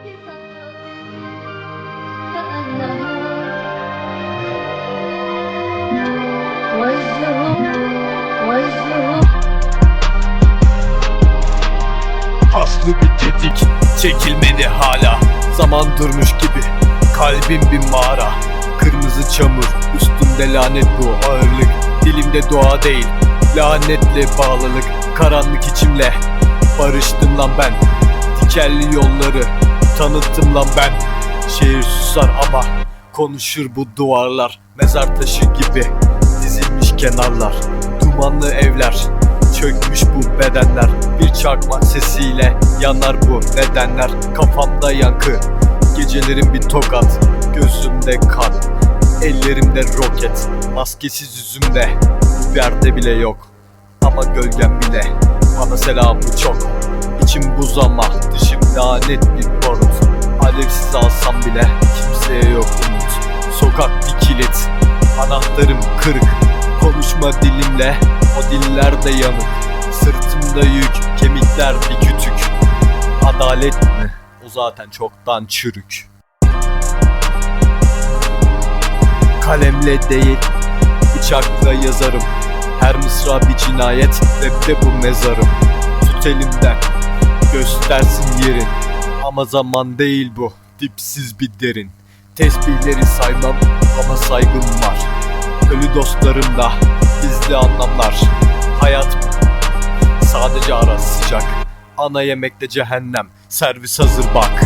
Paslı bir tetik çekilmedi hala. Zaman durmuş gibi kalbim bir mağara. Kırmızı çamur üstümde lanet bu ağırlık. Dilimde dua değil lanetle bağlılık. Karanlık içimle barıştım lan ben. Dikenli yolları tanıttım lan ben. Şehir susar ama konuşur bu duvarlar. Mezar taşı gibi dizilmiş kenarlar. Dumanlı evler Çökmüş bu bedenler. Bir çakmak sesiyle yanar bu nedenler. Kafamda yankı Gecelerim bir tokat. Gözümde kan Ellerimde roket. Maskesiz yüzümde Bu yerde bile yok. Ama gölgem bile Bana selamı çok. İçim buz ama Dışım lanet bir barut. Alevsiz alsam bile Kimseye yok umut. Sokak bir kilit. Anahtarım kırık. Konuşma dilimle. O diller de yanık. Sırtımda yük Kemikler bir kütük. Adalet mi? O zaten çoktan çürük. Kalemle değil Bıçakla yazarım. Her mısra bir cinayet Rapte bu mezarım. Tut elimden Göstersin yerin Ama zaman değil bu. Dipsiz bir derin. Tesbihleri saymam ama saygım var. Ölü dostlarımda gizli anlamlar. Hayat mı? Sadece ara sıcak. Ana yemekte cehennem. Servis hazır bak